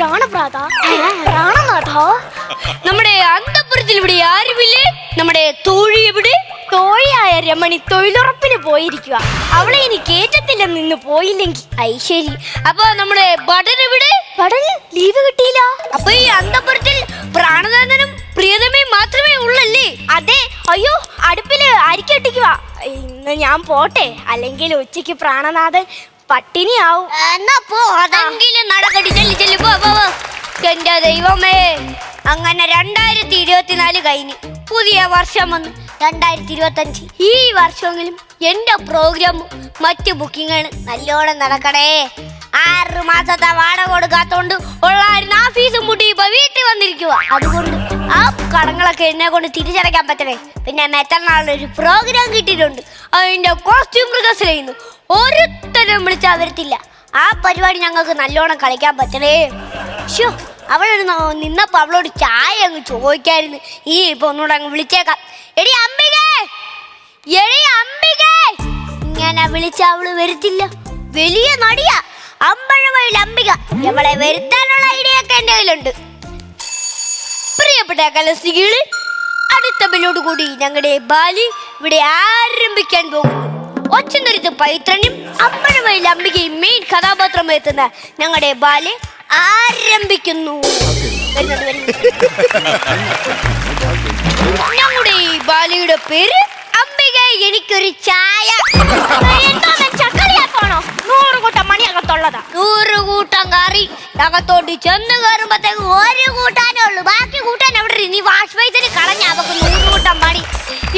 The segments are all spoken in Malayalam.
പ്രാണപ്രാത പ്രാണനാഥോ? നമ്മുടെ അന്തപുരത്തിൽ ഇവിടെ ആരുമില്ലേ. നമ്മുടെ തോഴി എവിടെ? തോഴിയായ രമണി തൊഴിലുറപ്പിന് പോയിരിക്കുക അവളെ ഇനി കേറ്റത്തില്ലെന്ന് നിന്ന് പോയില്ലെങ്കിൽ. ഐശ്വരി അപ്പൊ നമ്മുടെ ബടൻ എവിടെ? പഠന ലീവ് കിട്ടിയില്ല. അപ്പൊ ഈ അന്തപുരത്തിൽ പ്രാണദാനനും പ്രിയതമയും മാത്രമേ ഉള്ളല്ലേ? അതെ. അയ്യോ അടുപ്പിൽ അരിക്കട്ടിക്കുക ഇന്ന് ഞാൻ പോട്ടെ. അല്ലെങ്കിൽ ഉച്ചയ്ക്ക് പ്രാണനാഥൻ പട്ടിണിയാവും. എന്നാ പോ. അതെങ്കിലും നടക്കടി പോ. എന്റെ ദൈവമേ അങ്ങനെ രണ്ടായിരത്തി ഇരുപത്തിനാല് കഴിഞ്ഞ് പുതിയ വർഷം വന്ന്. രണ്ടായിരത്തി ഇരുപത്തി അഞ്ച് ഈ വർഷമെങ്കിലും എന്റെ പ്രോഗ്രാമും മറ്റു ബുക്കിങ്ങുകളും നല്ലോണം നടക്കണേ. ആറ് മാസത്തെ വാടക കൊടുക്കാത്തോണ്ട് ഉള്ളായിരുന്നു ആ ഫീസും മുട്ടി ഇപ്പൊ വീട്ടിൽ വന്നിരിക്കുക അതുകൊണ്ട് ആ കടങ്ങളൊക്കെ എന്നെ കൊണ്ട് തിരിച്ചടയ്ക്കാൻ പറ്റണേ. പിന്നെ മെത്തനാളൊരു പ്രോഗ്രാം കിട്ടിയിട്ടുണ്ട്. അതിന്റെ കോസ്റ്റ്യൂം റിഹേഴ്സൽ ചെയ്യുന്നു. ഒരുത്തരും വിളിച്ചാൽ വരത്തില്ല ആ പരിപാടി ഞങ്ങൾക്ക് നല്ലോണം കളിക്കാൻ പറ്റണേ. ഷോ അവളൊരു ന- നിന്നപ്പോ അവളോട് ചായ അങ്ങ് ചോദിക്കായിരുന്നു. ഈ ഇപ്പൊ ഒന്നുകൂടെ അങ്ങ് വിളിച്ചേക്കാം. എടി അമ്പിക എടി അമ്പികേ ഇങ്ങനെ വിളിച്ച അവൾ വരുത്തില്ല. വലിയ നടിയാ. അമ്പഴവയിൽ അംബിക അവളെ വരുത്താനുള്ള ഐഡിയ ഒക്കെ എന്റെ കയ്യിലുണ്ട്. പ്രിയപ്പെട്ട കലസ്ത്രീകൾ അടുത്ത ബില്ലോട് കൂടി ഞങ്ങളുടെ ബാലി ഇവിടെ ആരംഭിക്കാൻ പോകുന്നു. ഒച്ചനരുത്ത് പൈത്രനും അമ്പഴമയിൽ അമ്പികയും മെയിൻ കഥാപാത്രം എത്തുന്ന ഞങ്ങളുടെ ബാലെ ആരംഭിക്കുന്നു. ഞങ്ങളുടെ ഈ ബാലയുടെ പേര് അംബിക എനിക്കൊരു ചായ. എന്താണ് ചക്കളിയാക്കണോ? കൂട്ടം കറി. അകത്തോട്ട് ചെന്ന് കയറുമ്പത്തേക്ക് ഒരു കൂട്ടാനേ ഉള്ളൂ. ബാക്കി കൂട്ടാൻ അവിടെ. നീ വാഷ് ബേസിന് കളഞ്ഞ. അവക്ക് നൂറ് കൂട്ടം പണി.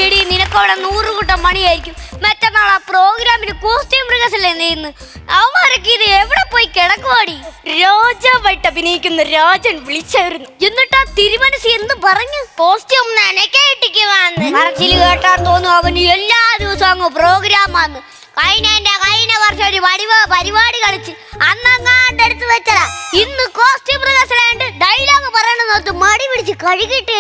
എടി നിനക്കവിടെ നൂറ് കൂട്ടം പണിയായിരിക്കും. മറ്റന്നാൾ ആ പ്രോഗ്രാമിന് കോസ്റ്റ്യൂം റിഹേഴ്സൽ ചെയ്യുന്നു അവന്മാരൊക്കെ ഇത് എവിടെ പോയി കിടക്കുവാടി? രാജാവായിട്ട് അഭിനയിക്കുന്ന രാജൻ വിളിച്ചായിരുന്നു. എന്നിട്ടാ തിരുമനസ് എന്ന് പറഞ്ഞു? കോസ്റ്റ്യൂം നനക്കേട്ടിക്കുവാന്ന് പറച്ചിൽ കേട്ടാൻ തോന്നുന്നു അവന് എല്ലാ ദിവസവും അങ്ങ് പ്രോഗ്രാം വന്ന് കഴിഞ്ഞ വർഷം ഒരു വടിവ പരിപാടി കളിച്ച് അന്നങ്ങാട്ടെടുത്ത് വെച്ചതാ. ഇന്ന് കോസ്റ്റ്യൂം റിഹേഴ്സലായിട്ട് ഡയലോഗ് പറയണെന്ന് മടി പിടിച്ച് കഴുകിട്ടേ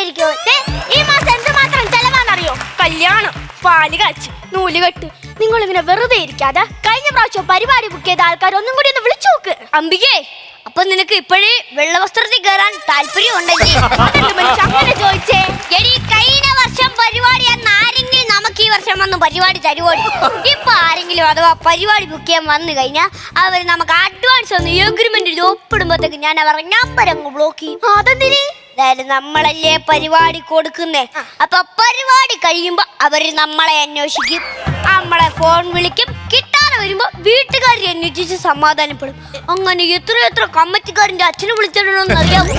പാൽ കാച്ച് നൂൽ കെട്ട്. നിങ്ങൾ ഇങ്ങനെ വെറുതെ ഇരിക്കാതെ കഴിഞ്ഞ പ്രാവശ്യം പരിപാടി ബുക്ക് ചെയ്ത ആൾക്കാർ ഒന്നും കൂടി ഒന്ന് വിളിച്ചു നോക്ക്. അംബികേ അപ്പൊ നിനക്ക് ഇപ്പോഴേ വെള്ളവസ്ത്രത്തിൽ കയറാൻ താല്പര്യം ഉണ്ടെങ്കിൽ അങ്ങനെ ചോദിച്ചേ. എടി കഴിഞ്ഞ വർഷം പരിപാടി ആരെങ്കിലും നമുക്ക് ഈ വർഷം വന്ന് പരിപാടി തരുവോടി ഇപ്പൊ ആരെങ്കിലും അഥവാ പരിപാടി ബുക്ക് ചെയ്യാൻ വന്നു കഴിഞ്ഞാൽ അവർ നമുക്ക് അഡ്വാൻസ് ഒന്ന് എഗ്രിമെന്റ് ഇത് ഒപ്പിടുമ്പോഴത്തേക്ക് ഞാൻ അവരുടെ നമ്പർ അങ്ങ് ബ്ലോക്ക് ചെയ്യും. അതെന്തിനി? അതായത് നമ്മളല്ലേ പരിപാടി കൊടുക്കുന്നേ? അപ്പൊ പരിപാടി കഴിയുമ്പോ അവർ നമ്മളെ അന്വേഷിക്കും. നമ്മളെ ഫോൺ വിളിക്കും. കിട്ടാതെ വരുമ്പോ വീട്ടുകാരി അന്വേഷിച്ച് സമാധാനപ്പെടും. അങ്ങനെ എത്ര എത്ര കമ്മറ്റിക്കാരന്റെ അച്ഛനെ വിളിച്ചിട്ടുണ്ടോന്ന് അറിയാവോ?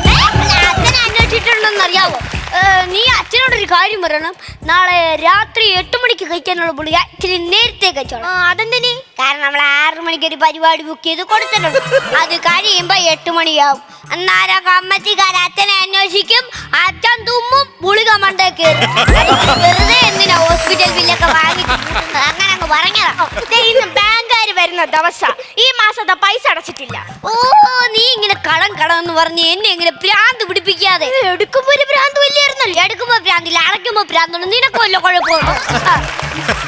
അച്ഛനെ അന്വേഷിച്ചിട്ടുണ്ടോന്ന് അറിയാവോ? നീ നീ അച്ഛനോടൊരു കാര്യം പറയണം. നാളെ രാത്രി എട്ട് മണിക്ക് കഴിക്കാനുള്ള പുള്ളി ഇച്ചിരി നേരത്തെ കഴിച്ചോളാം. അതെന്തിനി കാരണം നമ്മൾ ആറു മണിക്ക് ഒരു പരിപാടി ബുക്ക് ചെയ്ത് കൊടുത്തിട്ടുണ്ട്. അത് കഴിയുമ്പോ എട്ട് മണിയാവും. അന്നേരം കമ്മറ്റിക്കാർ അച്ഛനെ അന്വേഷിക്കും അച്ഛൻ തുമ്മും പുളിക മണ്ടേ വെറുതെ എന്തിനാ ഹോസ്പിറ്റൽ ബില്ലൊക്കെ വാങ്ങി അങ്ങനെ അങ്ങ് പറഞ്ഞതാ. ദേ, ബാങ്കുകാര് വരുന്ന ദിവസം. ഈ മാസത്തെ പൈസ അടച്ചിട്ടില്ല. ഓ നീ ഇങ്ങനെ കടം കടം എന്ന് പറഞ്ഞ് എന്നെ ഇങ്ങനെ ഭ്രാന്ത് പിടിപ്പിക്കാതെ. എടുക്കുമ്പോ ഒരു ഭ്രാന്ത് വലിയായിരുന്നല്ലോ. എടുക്കുമ്പോ ഭ്രാന്തില്ല അടയ്ക്കുമ്പോ ഭ്രാന്തുണ്ട്. നിനക്കല്ലോ കുഴപ്പമുണ്ടോ?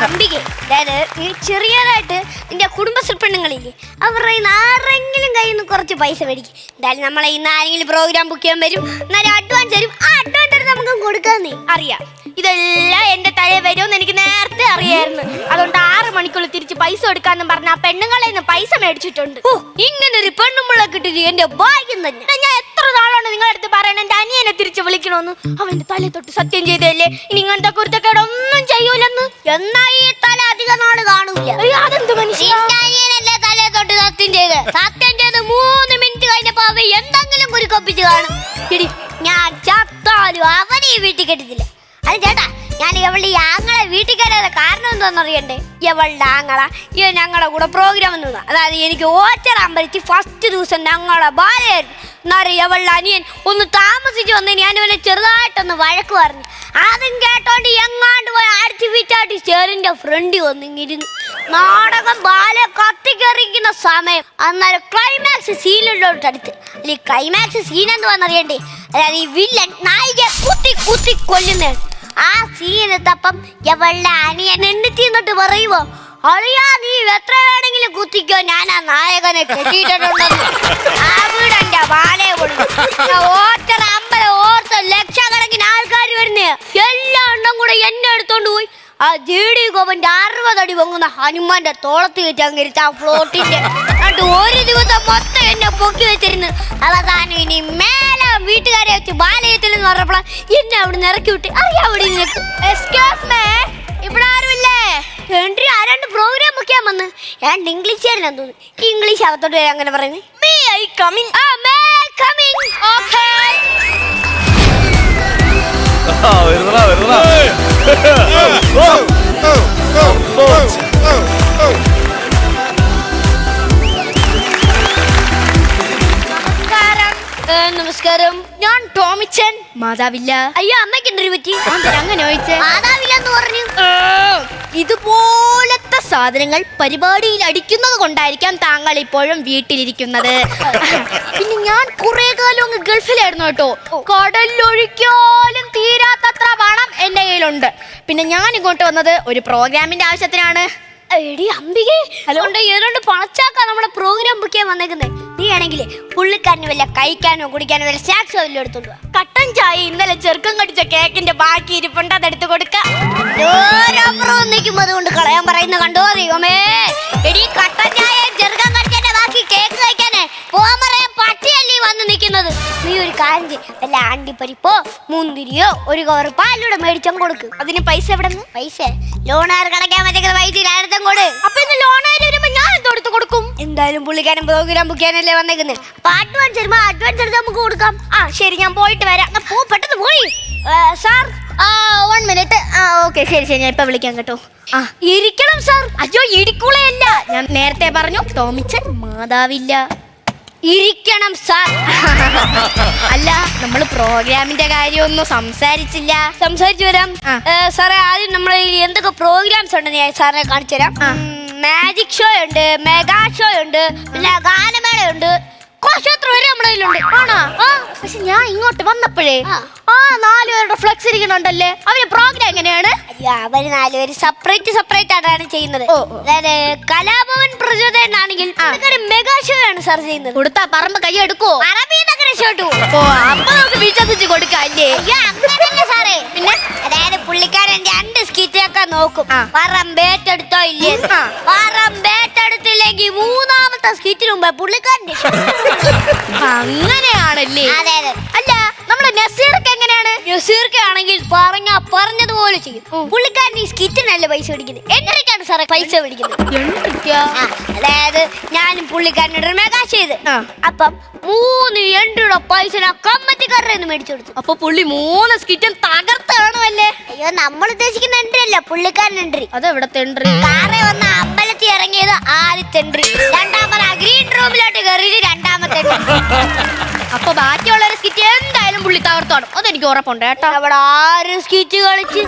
അമ്പികെ അതായത് ഈ ചെറിയതായിട്ട് നിന്റെ കുടുംബശ്രീ പെണ്ണുങ്ങളില്ലേ അവരുടെ ആരെങ്കിലും കയ്യിൽ നിന്ന് കുറച്ച് പൈസ മേടിക്കും. എന്തായാലും നമ്മളെ ഇന്ന് ആരെങ്കിലും പ്രോഗ്രാം ബുക്ക് ചെയ്യാൻ വരും. എന്നാലും അഡ്വാൻസ് തരും. ആ അഡ്വാൻസ് നമുക്ക് കൊടുക്കാന്നേ. അറിയാം. ഇതെല്ലാം എന്റെ തലയിൽ വരുമെന്ന് എനിക്ക് നേരത്തെ അറിയായിരുന്നു. അതുകൊണ്ട് ആറ് മണിക്കുള്ളിൽ തിരിച്ച് പൈസ കൊടുക്കാന്ന് പറഞ്ഞ ആ പെണ്ണുങ്ങളെ നിന്ന് പൈസ മേടിച്ചിട്ടുണ്ട്. ഓ ഇങ്ങനെ ഒരു പെണ്ണുമ്പള കിട്ടിയത് എന്റെ ഭാഗ്യം തന്നെ. ഞാൻ എത്ര നാളാണ് നിങ്ങളുടെ അടുത്ത് പറയണ? എന്റെ അനിയനെ തിരിച്ച് വിളിക്കണമെന്ന് അവന്റെ തല തൊട്ട് സത്യം ചെയ്തല്ലേ ഇനി ഇങ്ങനത്തെ കുരുത്തക്കേട് ഒന്നും ചെയ്യൂലെന്ന്? എന്നാ ഈ തല അധിക നാൾ കാണൂല? അയ്യോ അതെന്ത് മനുഷ്യ അനിയനല്ലേ തലേ തൊട്ട് സത്യം ചെയ്ത്? സത്യം ചെയ്ത് മൂന്ന് മിനിറ്റ് കഴിഞ്ഞപ്പോ അവ എന്തെങ്കിലും കുരുക്കൊപ്പിച്ച് കാണും. ഞാൻ ചത്താലും അവനെ ഈ വീട്ടിൽ കെട്ടത്തില്ല കാരണം എവളുടെ ആങ്ങള? ഇവ ഞങ്ങളുടെ കൂടെ പ്രോഗ്രാം നിന്നു അതായത് എനിക്ക് ഓച്ചറാൻ പറ്റി ഫസ്റ്റ് ദിവസം ഞങ്ങളെ ബാലയായിരുന്നു എന്നറിയ ഇവളുടെ അനിയൻ ഒന്ന് താമസിച്ച് വന്ന് ഞാൻ ഇവനെ ചെറുതായിട്ടൊന്ന് വഴക്ക് പറഞ്ഞു. അതും കേട്ടോണ്ട് എങ്ങാണ്ട് പോയി അടിച്ചു വീറ്റാട്ടി ചേറിന്റെ ഫ്രണ്ട് വന്നിങ്ങിരുന്നു. നാടകം ബാലെ കത്തിക്കറിക്കുന്ന സമയം. അന്നേരം ക്ലൈമാക്സ് സീനിലോട്ട് അടുത്ത്. അല്ലെങ്കിൽ ക്ലൈമാക്സ് സീൻ വന്നറിയണ്ടേ അതായത് ഈ വില്ലൻ നായിക കുത്തി കുത്തി കൊല്ലുന്ന ആ സീനത്തപ്പം എവളുടെ അനിയൻ എന്നിട്ട് എന്നിട്ട് പറയുവോ അളിയാ നീ എത്ര വേണമെങ്കിലും കുത്തിക്കോ ഞാൻ ആ നായകനെ കെട്ടിയിട്ടുണ്ടെന്ന്. വാലയെ കൊണ്ടു ഓർത്തറ ഓർത്ത ലക്ഷക്കണക്കിന് ആൾക്കാർ വരുന്നേ. എല്ലാ എണ്ണം കൂടെ എന്നെ എടുത്തോണ്ട് പോയി. ആ ജി ഡി ഗോപന്റെ അറുപതടി പൊങ്ങുന്ന ഹനുമാന്റെ തോളത്ത് കയറ്റി അങ്കരിച്ച ആ ഫ്ലോട്ടിന്റെ ഒരു ദിവസം മൊത്തം എന്നെ പൊക്കി വെച്ചിരുന്നു. അവസാനം ഇനി മേ മേലെ വീട്ടുകാരെ വെച്ച് ബാലയത്തിൽ എന്ന് പറഞ്ഞപ്പോൾ എന്നെ അവിടെ നിന്ന് ഇറക്കി വിട്ട്. അറിയാവിടെ അവിടെ എക്സ്ക്യൂസ് മേ ഇവിടെ ആരുമില്ലേ? എൻട്രി ആരാണ്ട് പ്രോഗ്രാം ഒക്കെ വന്ന്. ഞാൻ ഇംഗ്ലീഷ് ആയിരുന്നു തോന്നുന്നു. ഇംഗ്ലീഷ് അകത്തോട്ട് വരാൻ അങ്ങനെ പറയുന്നത് മീ ഐ കമ്മിങ് ആ മേ കമ്മിങ് ഓക്കേ ആ, വരുന്നടാ വരുന്നെടാ. മാതാവില്ല. അയ്യോ അമ്മയ്ക്ക് എന്തൊരു പറ്റി? അങ്ങനെ ചോദിച്ചേ. മാതാവില്ലെന്ന് പറഞ്ഞു. ഇതുപോലത്തെ സാധനങ്ങൾ പരിപാടിയിൽ അടിക്കുന്നത് കൊണ്ടായിരിക്കാം താങ്കൾ ഇപ്പോഴും വീട്ടിലിരിക്കുന്നത്. പിന്നെ ഞാൻ കുറെ കാലം അങ്ങ് ഗൾഫിലായിരുന്നു കേട്ടോ. കടലിലൊഴിക്കാലും തീരാത്തത്ര പണം എന്റെ കയ്യിലുണ്ട്. പിന്നെ ഞാൻ ഇങ്ങോട്ട് വന്നത് ഒരു പ്രോഗ്രാമിന്റെ ആവശ്യത്തിനാണ്. എടി അംബികെ അതുകൊണ്ട് ഏതാണ്ട് പണച്ചാക്ക നമ്മുടെ പ്രോഗ്രാം ബുക്ക് ചെയ്യാൻ വന്നേക്കുന്നേ? നീ ആണെങ്കിൽ പുള്ളിക്കാരന് വല്ല കഴിക്കാനോ കുടിക്കാനോ വല്ല സ്നാക്സോ വല്ലതും എടുത്തോണ്ട്. കട്ടൻ ചായ ഇന്നലെ ചെറുക്കം കടിച്ച കേക്കിന്റെ ബാക്കി ഇരിപ്പുണ്ട് അതെടുത്ത് കൊടുക്കാം. നിൽക്കുമ്പോ അതുകൊണ്ട് കളയാൻ പറയുന്ന കണ്ടോ ദൈവമേ? എടി കട്ടൻ ചായ ചെറുക്കാൻ കടിച്ചതിന്റെ ബാക്കി കേക്ക് കഴിക്കാനേ പറയാൻ പട്ടിയല്ലേ? നിൽക്കുന്നത് നീ ഒരു കാര്യം ചെയ്യ്. വല്ല ആണ്ടിപ്പരിപ്പോ മുന്തിരിയോ ഒരു കവർ പാലൂടെ മേടിച്ചും കൊടുക്ക്. അതിന് പൈസ എവിടെ നിന്ന് പൈസ? ലോണാർ കടക്കാൻ പറ്റുന്ന പൈസ ആയിരത്തും കൊട് അപ്പൊ ഇന്ന് ലോണാർ വരുമ്പോ ഞാൻ എന്തോടുത്ത് കൊടുക്കും? എന്തായാലും പുള്ളിക്കാരൻ പ്രോഗ്രാം ബുക്കാനല്ലേ വന്നേക്കുന്നത് അപ്പൊ അഡ്വാൻസ് വരുമ്പോ അഡ്വാൻസ് എടുത്ത് നമുക്ക് കൊടുക്കാം. ആ ശരി ഞാൻ പോയിട്ട് വരാം. എന്നാ പോ പെട്ടെന്ന് പോയി. സാർ വൺ മിനിറ്റ് ആ ഓക്കെ ശരി ശരി ഞാൻ ഇപ്പൊ വിളിക്കാം കേട്ടോ. ആ. ഇരിക്കണം സാർ അയ്യോ ഇരിക്കൂളയല്ല ഞാൻ നേരത്തെ പറഞ്ഞു ടോമിച്ചൻ മാതാവില്ല. ഇരിക്കണം സാർ. അല്ല നമ്മൾ പ്രോഗ്രാമിന്റെ കാര്യമൊന്നും സംസാരിച്ചില്ല. സംസാരിച്ചു വരാം. സാറേ ആദ്യം നമ്മൾ എന്തൊക്കെ പ്രോഗ്രാംസ് ഉണ്ടെന്ന് ഞാൻ സാറിനെ കാണിച്ചു തരാം. മാജിക് ഷോ ഉണ്ട് മെഗാ ഷോ ഉണ്ട് പിന്നെ ഗാനമേള ഉണ്ട്. കോശാത്ര വരെ നമ്മുടെ കയ്യിലുണ്ട്. ആണോ? പക്ഷെ ഞാൻ ഇങ്ങോട്ട് വന്നപ്പോഴേ ആ. ആ നാല് പേരുടെ ഫ്ലക്സ് ഇരിക്കണുണ്ടല്ലേ അവർ പ്രോഗ്രാം എങ്ങനെയാണ്? അവർ നാലുപേര് സെപ്പറേറ്റ് സെപ്പറേറ്റ് ആയിട്ടാണ് ചെയ്യുന്നത്. അതായത് കലാഭവൻ പ്രചോദനാണെങ്കിൽ സാർ ചെയ്യുന്നത്? കൊടുത്താ പറമ്പ് കൈ എടുക്കോ? അറബിന്നൊക്കെ രക്ഷപ്പെട്ടു. ഓ അപ്പൊ നമുക്ക് വിശ്വസിച്ച് കൊടുക്കല്ലേ? അയ്യോ സാറേ. പിന്നെ? അതായത് പുള്ളിക്കാരൻ രണ്ട് സ്കിറ്റൊക്കെ നോക്കും. പറമ്പേറ്റെടുത്തോ ഇല്ലേ. പറമ്പേറ്റെടുത്തില്ലെങ്കിൽ മൂന്നാമത്തെ സ്കിറ്റിന് മുമ്പേ പുള്ളിക്കാരൻ. അങ്ങനെയാണല്ലേ? അതെ അതെ. അല്ല നമ്മുടെ നസീർക്ക് എങ്ങനെയാണ്? നസീർക്ക് ആണെങ്കിൽ പറഞ്ഞ പറഞ്ഞതുപോലെ ചെയ്യും. പുള്ളിക്കാരൻ ഈ സ്കിറ്റിനല്ല പൈസ പിടിക്കുന്നത് എന്നൊക്കെയാണ് സാറേ പൈസ പിടിക്കുന്നത് അതായത് ഞാനും പുള്ളിക്കാരനോട് മെഗാ ചെയ്ത്. അപ്പം മൂന്ന് എണ്ണയുടെ പൈസ കമ്മറ്റിക്കാരുടെ നിന്ന് മേടിച്ചു കൊടുത്തു. അപ്പൊ പുള്ളി മൂന്ന് സ്കിറ്റും തകർത്ത് കാണുമല്ലേ അയ്യോ നമ്മൾ ഉദ്ദേശിക്കുന്ന എൻട്രി അല്ല പുള്ളിക്കാരൻ എൻട്രി അതെവിടെ എൻട്രി കാറെ വന്ന അമ്പലത്തിൽ ഇറങ്ങിയത് ആദ്യത്തെ എൻട്രി രണ്ടാമത് ഗ്രീൻ റൂമിലോട്ട് കയറിയത് രണ്ടാമത്തെ entry. അപ്പൊ ബാക്കിയുള്ള സ്കിറ്റ് എന്തായാലും പുള്ളി തകർത്തോണം അതെനിക്ക് ഉറപ്പുണ്ട് കേട്ടോ. അവിടെ ആരും സ്കിറ്റ് കളിച്ച്?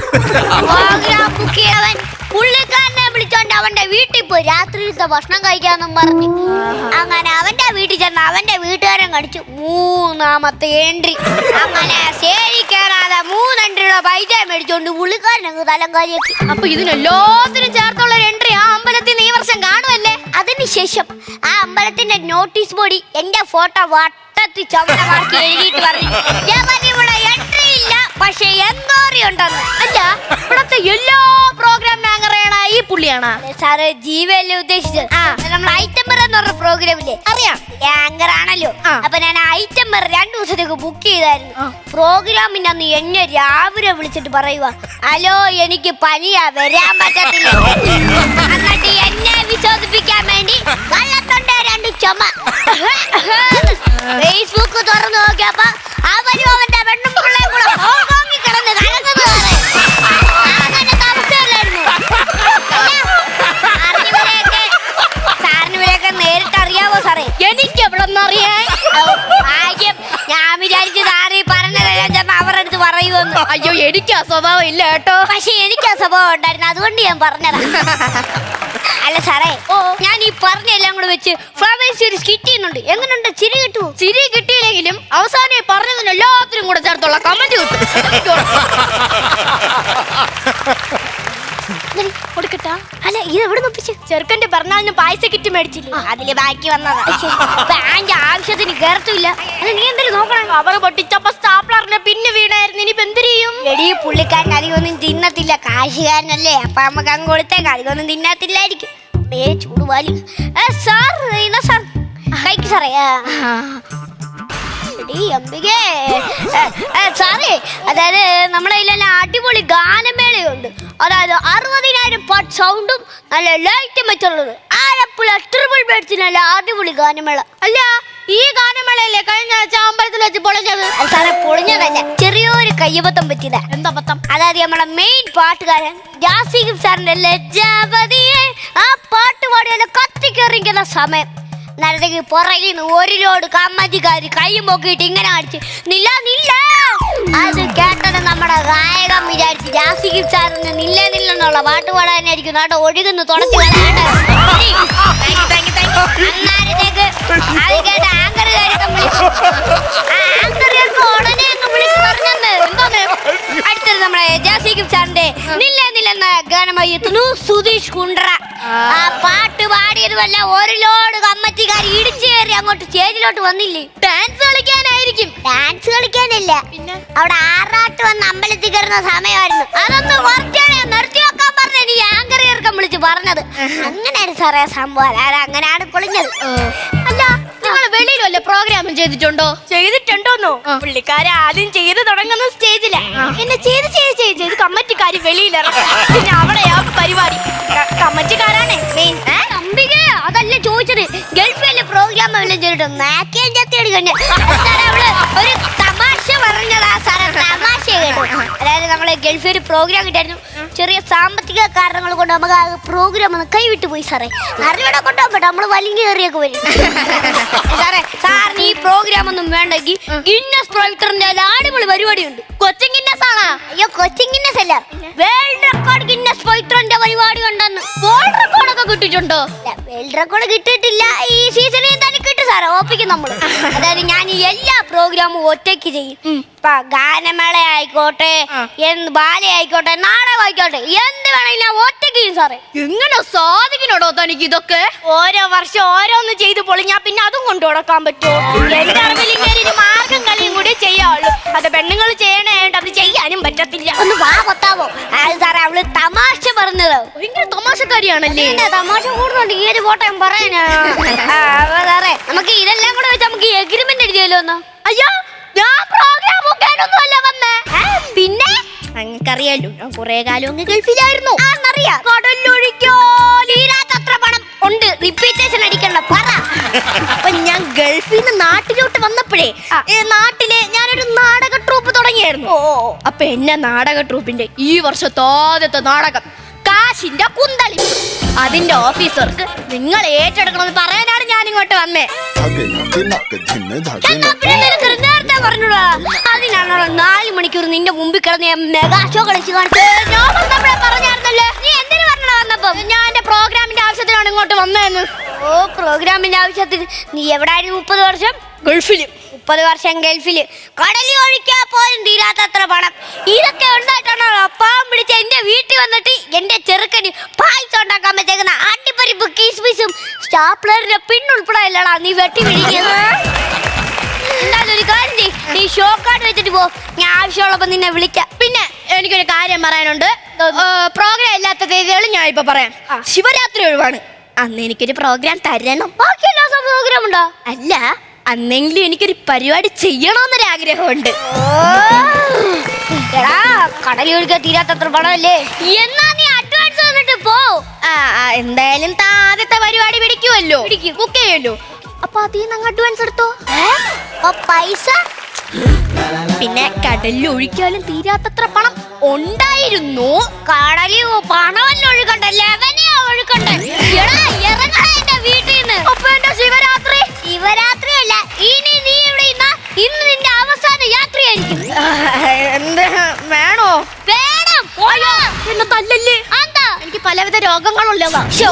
പുള്ളിക്കാരനെ വിളിച്ചോണ്ട് അവന്റെ വീട്ടിൽ പോയി. രാത്രിയിലത്തെ ഭക്ഷണം കഴിക്കാന്നും പറഞ്ഞു. അങ്ങനെ അവന്റെ വീട്ടിൽ ചെന്ന് അവന്റെ വീട്ടുകാരൻ കടിച്ചു. മൂന്നാമത്തെ എൻട്രി അങ്ങനെ ശരി കേറാതെ മൂന്ന് എൻട്രിയുടെ പൈസ മേടിച്ചോണ്ട് പുള്ളിക്കാരൻ അങ്ങ് തലം കാര്യാക്കി അപ്പൊ ഇതിനെല്ലാത്തിനും ചേർത്തുള്ള ഒരു എൻട്രി ആ അമ്പലത്തിൽ നിന്ന് ഈ വർഷം കാണുമല്ലേ അതിനുശേഷം ആ അമ്പലത്തിന്റെ നോട്ടീസ് ബോർഡിൽ എന്റെ ഫോട്ടോ വട്ടത്തി ചവനമാക്കി എഴുതിയിട്ട് പറഞ്ഞു. ഇവിടെ എൻട്രി ഇല്ല പക്ഷെ എന്തോറി ഉണ്ടെന്ന്. അല്ല ഇവിടത്തെ എല്ലാ പ്രോഗ്രാം നാങ്കറേണ ഈ പുള്ളിയാണ്. സാറ് ജീവല്ലേ ഉദ്ദേശിച്ചത്. നമ്മൾ ഐറ്റം എന്ന് പറഞ്ഞ പ്രോഗ്രാമില്ലേ അറിയാം. ആങ്കർ ആണല്ലോ. അപ്പൊ ഞാൻ ഐറ്റം രണ്ടു ദിവസത്തേക്ക് ബുക്ക് ചെയ്തായിരുന്നു. പ്രോഗ്രാമിന്റെ അന്ന് എന്നെ രാവിലെ വിളിച്ചിട്ട് പറയുക ഹലോ എനിക്ക് പനിയാ വരാൻ പറ്റത്തില്ല. വിശ്വസിപ്പിക്കാൻ വേണ്ടി വള്ളത്തൊണ്ട രണ്ട് ചുമ. ഫേസ്ബുക്ക് തുറന്നു നോക്കിയപ്പോ അവനും അവന്റെ പെണ്ണും പിള്ളേം കൂടെ ഹോങ്കോങ്ങിൽ കിടന്ന് കലങ്ങുന്നതാണ് അറിയാവോ സാറേ? എനിക്ക് എവിടെന്ന് അറിയാൻ? ഭാഗ്യം. ഞാൻ വിചാരിച്ചു സാറ് പറഞ്ഞതെല്ലാം ചെന്ന് അവരുടെ അടുത്ത് പറയുമെന്ന്. അയ്യോ എനിക്ക് ആ സ്വഭാവം ഇല്ല കേട്ടോ. പക്ഷെ എനിക്ക് ആ സ്വഭാവം ഉണ്ടായിരുന്നു. അതുകൊണ്ട് ഞാൻ പറഞ്ഞതാ. അല്ല സാറേ ഓ. ഞാൻ ഈ പറഞ്ഞെല്ലാം കൂടെ വെച്ച് ഫ്ലവേഴ്സ് ഒരു സ്കിറ്റ് ചെയ്യുന്നുണ്ട്. എങ്ങനെയുണ്ട് ചിരി കിട്ടുമോ ചിരി കിട്ടിയില്ലെങ്കിലും അവസാനം പറഞ്ഞതിന് എല്ലാത്തിനും കൂടെ ചേർത്തുള്ള കമന്റ് കിട്ടും ഇത് എവിടെ ഒപ്പിച്ച്? ചെറുക്കന്റെ പിറന്നാളിന് പായസ കിറ്റ് മേടിച്ചില്ല? അതിൽ ബാക്കി വന്നതാ. ബാങ്ക് ആവശ്യത്തിന് കേറത്തില്ല. അത് നീ എന്തിനു നോക്കണം അവർ പൊട്ടിച്ചപ്പോ സ്റ്റാപ്ലറിന്റെ പിന്നെ വീണായിരുന്നു. ഇനി എന്ത് ചെയ്യും? എടി പുള്ളിക്കാരൻ അധികമൊന്നും തിന്നത്തില്ല. കാശുകാരനല്ലേ. അപ്പൊ നമുക്ക് അങ്ങ് കൊടുത്തേക്ക്. അധികമൊന്നും തിന്നാത്തില്ലായിരിക്കും. ചൂടുപാലി സാർ സാർ. കഴിക്ക് സാറേ. എടീ, ഏ, സാറേ അതായത് നമ്മളെ കയ്യിലെല്ലാം അടിപൊളി ഗാനമേളയുണ്ട്. അതായത് അറുപതിനായിരം പാട്ട് സൗണ്ടും നല്ല ലൈറ്റും വെച്ചുള്ളത് ആലപ്പുഴ ട്രിപ്പിൾ ബെഡ്സിനല്ല അടിപൊളി ഗാനമേള. അല്ല ഈ ഗാനമേളയല്ലേ കഴിഞ്ഞ ആഴ്ച അമ്പലത്തിൽ വെച്ച് പൊളിഞ്ഞത്? സാറേ പൊളിഞ്ഞതല്ല. ചെറിയൊരു കയ്യബത്തം പറ്റിയത്. എന്താ പത്തം അതായത് നമ്മളെ മെയിൻ പാട്ടുകാരൻ ജാസിഖ് സാറിന്റെ ലജ്ജാപതിയെ ആ പാട്ട് പാടിയാലും കത്തിക്കെറിക്കുന്ന സമയം. നേരത്തേക്ക് പുറകിൽ നിന്ന് ഒരു ലോഡ് കമ്മതിക്കാര് കൈയും പൊക്കിയിട്ട് ഇങ്ങനെ അടിച്ച് നില്ല നില്ല! അത് കേട്ടത് നമ്മുടെ ഗായകൻ വിചാരിച്ച് ജാസിഖ് സാറിന് നില്ല നില്ല എന്നുള്ള പാട്ട് പാടാനായിരിക്കും. നാട്ടെ ഒഴുകുന്നു തുടച്ചു അന്നേരത്തേക്ക് അത് കേട്ട ആങ്കറുകാരൊക്കെ കാര്യം ആങ്കർ ആങ്കറുകാർക്ക് ഉടനെ നമ്മുടെ ജാസിഖ് സാറിന്റെ നില്ല നില്ലെന്ന ഗാനമായി എത്തുന്നു സുധീഷ് കുണ്ട്ര. ആ. പാട്ട് പാടിയതുമല്ല ഒരു ലോഡ് കമ്മറ്റിക്കാർ ഇടിച്ചു കയറി അങ്ങോട്ട് സ്റ്റേജിലോട്ട് വന്നില്ലേ? ഡാൻസ് കളിക്കാനായിരിക്കും. ഡാൻസ് കളിക്കാനില്ല. പിന്നെ? അവിടെ ആറാട്ട് വന്ന് അമ്പലത്തിൽ കയറുന്ന സമയമായിരുന്നു. അതൊന്ന് കുറച്ചാണ് നിർത്തി വെക്കാൻ പറഞ്ഞ നീ ആങ്കർ ചേർക്കാൻ വിളിച്ച് പറഞ്ഞത്. അങ്ങനെയാണ് സാറേ സംഭവം. അങ്ങനെയാണ് കുളിഞ്ഞത് അല്ല നിങ്ങൾ വെളിയിൽ വല്ല പ്രോഗ്രാമും ചെയ്തിട്ടുണ്ടോ? ചെയ്തിട്ടുണ്ടോന്നോ? പുള്ളിക്കാരെ ആദ്യം ചെയ്ത് തുടങ്ങുന്ന സ്റ്റേജില. എന്നെ ചെയ്ത് ചെയ്ത് ചെയ്ത് ചെയ്ത് കമ്മറ്റിക്കാര് വെളിയിലിറങ്ങും. പിന്നെ അവിടെയാ പരിപാടി. കമ്മറ്റിക്കാരാണ് മെയിൻ അതല്ല ചോദിച്ചത്. ഗൾഫിലെ പ്രോഗ്രാം വല്ലതും ചെയ്തിട്ടുണ്ടോ? നാക്കേം ചത്തിയാണ് കണ്ട് നമ്മളെ ഗൾഫിൽ ഒരു പ്രോഗ്രാം കിട്ടായിരുന്നു. ചെറിയ സാമ്പത്തിക കാരണങ്ങൾ കൊണ്ട് നമുക്ക് ആ പ്രോഗ്രാം ഒന്ന് കൈവിട്ട് പോയി സാറേ. അറിവിടെ കൊണ്ടുപോകട്ടെ നമ്മൾ വലിഞ്ഞു കയറിയൊക്കെ വരും. സാറേ സാറിന് ഈ പ്രോഗ്രാം ഒന്നും വേണ്ടെങ്കിൽ ഗിന്നസ് പ്രൊജക്ടറിന്റെ അടിപൊളി പരിപാടിയുണ്ട്. കൊച്ചിൻ ഗിന്നസ് ആണോ? അയ്യോ കൊച്ചിൻ ഗിന്നസ് അല്ല. വേൾഡ് റെക്കോർഡ് ഗിന്നസ് പ്രൊജക്ടറിന്റെ പരിപാടി ഉണ്ടെന്ന്. വേൾഡ് കിട്ടിയിട്ടുണ്ടോ? വേൾഡ് റെക്കോർഡ് കിട്ടിയിട്ടില്ല. ഈ സീസണിൽ തന്നെ കിട്ടും സാറേ ഓപ്പിക്കും നമ്മൾ അതായത് ഞാൻ ഈ എല്ലാ പ്രോഗ്രാമും ഒറ്റയ്ക്ക് ചെയ്യും. ഇപ്പൊ ഗാനമേള ആയിക്കോട്ടെ എന്ത് ബാല ആയിക്കോട്ടെ നാടകം ആയിക്കോട്ടെ എന്ത് വേണമെങ്കിലും ഞാൻ ഒറ്റയ്ക്ക് ചെയ്യും സാറേ. എങ്ങനെ സാധിക്കണോടോ തനിക്ക് ഇതൊക്കെ? ഓരോ വർഷം ഓരോന്ന് ചെയ്ത് പൊളിഞ്ഞാ പിന്നെ അതും കൊണ്ടു നടക്കാൻ പറ്റുമോ എന്റെ അറിവിൽ ഇങ്ങനെ ഒരു മാർഗം കളിയും കൂടി ചെയ്യാവുള്ളൂ. അത് പെണ്ണുങ്ങൾ ചെയ്യണേണ്ട് ചെയ്യാനും പറ്റത്തില്ല. ഒന്ന് വാ കൊത്താവോ. സാറേ അവൾ തമാശ പറഞ്ഞത്. ഭയങ്കര തമാശക്കാരിയാണല്ലേ? തമാശ കൂടുന്നുണ്ട്. ഈ ഒരു ഫോട്ടോ ഞാൻ പറയാനാ. സാറേ. നമുക്ക് ഇതെല്ലാം കൂടെ വെച്ച് നമുക്ക് എഗ്രിമെന്റ് എഴുതിയല്ലോ ഒന്ന്. അയ്യോ ഞാൻ പ്രോഗ്രാം നോക്കാനൊന്നും അല്ല വന്നേ പിന്നെ? അങ്ങക്കറിയാലോ ഞാൻ കുറെ കാലം അങ്ങ് ഗൾഫിലായിരുന്നു. ആന്നറിയാം. കടലൊഴിക്കോ തീരാത്തത്ര പണം ഉണ്ട്. റിപ്പീറ്റേഷൻ അടിക്കണ്ട. പറ. അപ്പൊ ഞാൻ ഗൾഫിൽ നിന്ന് നാട്ടിലോട്ട് വന്നപ്പോഴേ ഏ, നാട്ടിലെ ഞാനൊരു നാടക ട്രൂപ്പ് തുടങ്ങിയായിരുന്നു. അപ്പൊ എന്നെ നാടക ട്രൂപ്പിന്റെ ഈ വർഷത്തെ ആദ്യത്തെ നാടകം കാശിന്റെ കുന്തളി അതിന്റെ ഓഫീസർക്ക് നിങ്ങൾ ഏറ്റെടുക്കണമെന്ന് പറയാനാണ് ഞാൻ ഇങ്ങോട്ട് വന്നേ അതിനാണോ നാല് മണിക്കൂർ നിന്റെ മുമ്പിൽ കിടന്ന് ഞാൻ മെഗാ ഷോ കളിച്ചു നീ ഞാൻ എന്റെ പ്രോഗ്രാമിന്റെ ആവശ്യത്തിനാണ് ഇങ്ങോട്ട് വന്നതെന്ന്. ഓ പ്രോഗ്രാമിന്റെ ആവശ്യത്തിന് നീ എവിടായിരുന്നു മുപ്പത് വർഷം? ഗൾഫിൽ. മുപ്പത് വർഷം ഗൾഫിൽ. കടലിൽ ഒഴിക്കാൻ പോലും തീരാത്തത്ര പണം. ഇതൊക്കെ ഉണ്ടായിട്ടാണോ അപ്പാവം പിടിച്ച് എന്റെ വീട്ടിൽ വന്നിട്ട് എന്റെ ചെറുക്കന് പായസം ഉണ്ടാക്കാൻ പറ്റുന്ന അണ്ടിപ്പരിപ്പ് കീസ്മിസും സ്റ്റാപ്ലറിന്റെ പിന്നുൾപ്പെടെ അല്ലടാ നീ വെട്ടി പിടിക്കുന്നത് ഒരു കാര്യം നീ ഷോ കാർഡ് വെച്ചിട്ട് പോ. ഞാൻ ആവശ്യമുള്ളപ്പോ നിന്നെ വിളിക്കാം. പിന്നെ എനിക്കൊരു കാര്യം പറയാനുണ്ട്. പ്രോഗ്രാം ഇല്ലാത്ത തീയതികളും ഞാൻ ഇപ്പൊ പറയാം. ശിവരാത്രി ഒഴിവാണ്. അന്ന് എനിക്കൊരു പ്രോഗ്രാം തരണം. ബാക്കി എല്ലാ പ്രോഗ്രാം ഉണ്ടോ? അല്ല. അന്നെങ്കിലും എനിക്കൊരു പരിപാടി ചെയ്യണമെന്നൊരു ആഗ്രഹമുണ്ട്. ഒഴിക്കാൻ തീരാത്തത്ര പണമല്ലേ? എന്നാ നീ അഡ്വാൻസ് തന്നിട്ട് പോ. എന്തായാലും താ ആദ്യത്തെ പരിപാടി പിടിക്കുമല്ലോ ബുക്ക് ചെയ്യല്ലോ അപ്പൊ അതിൽ നിന്ന് അഡ്വാൻസ് എടുത്തോ? പൈസ? പിന്നെ കടലിൽ ഒഴിക്കാലും തീരാത്തത്ര പണം ഉണ്ടായിരുന്നു. കടലിൽ പണമല്ല ഒഴുകണ്ട വേണം പോയോ എന്നെ തല്ലല്ലേ എന്താ എനിക്ക് പലവിധ രോഗങ്ങളുള്ളതാ ഷോ